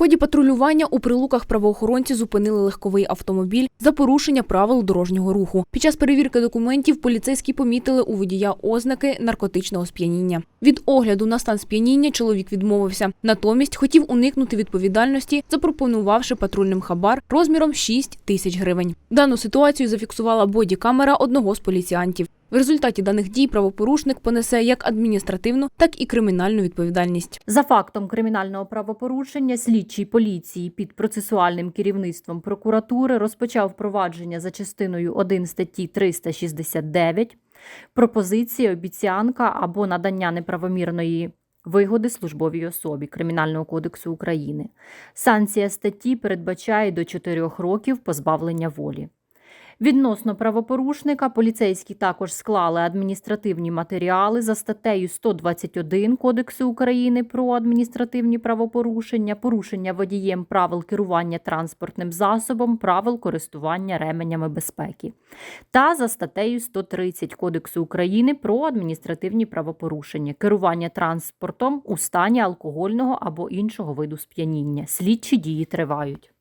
ході патрулювання у прилуках правоохоронці зупинили легковий автомобіль за порушення правил дорожнього руху. Під час перевірки документів поліцейські помітили у водія ознаки наркотичного сп'яніння. Від огляду на стан сп'яніння чоловік відмовився. Натомість хотів уникнути відповідальності, запропонувавши патрульним хабар розміром 6 тисяч гривень. Дану ситуацію зафіксувала бодікамера одного з поліціантів. В результаті даних дій правопорушник понесе як адміністративну, так і кримінальну відповідальність. За фактом кримінального правопорушення слідчий поліції під процесуальним керівництвом прокуратури розпочав провадження за частиною 1 статті 369 пропозиція, обіцянка або надання неправомірної вигоди службовій особі Кримінального кодексу України. Санкція статті передбачає до 4 років позбавлення волі. Відносно правопорушника поліцейські також склали адміністративні матеріали за статтею 121 Кодексу України про адміністративні правопорушення, порушення водієм правил керування транспортним засобом, правил користування ременями безпеки, та за статтею 130 Кодексу України про адміністративні правопорушення, керування транспортом у стані алкогольного або іншого виду сп'яніння. Слідчі дії тривають.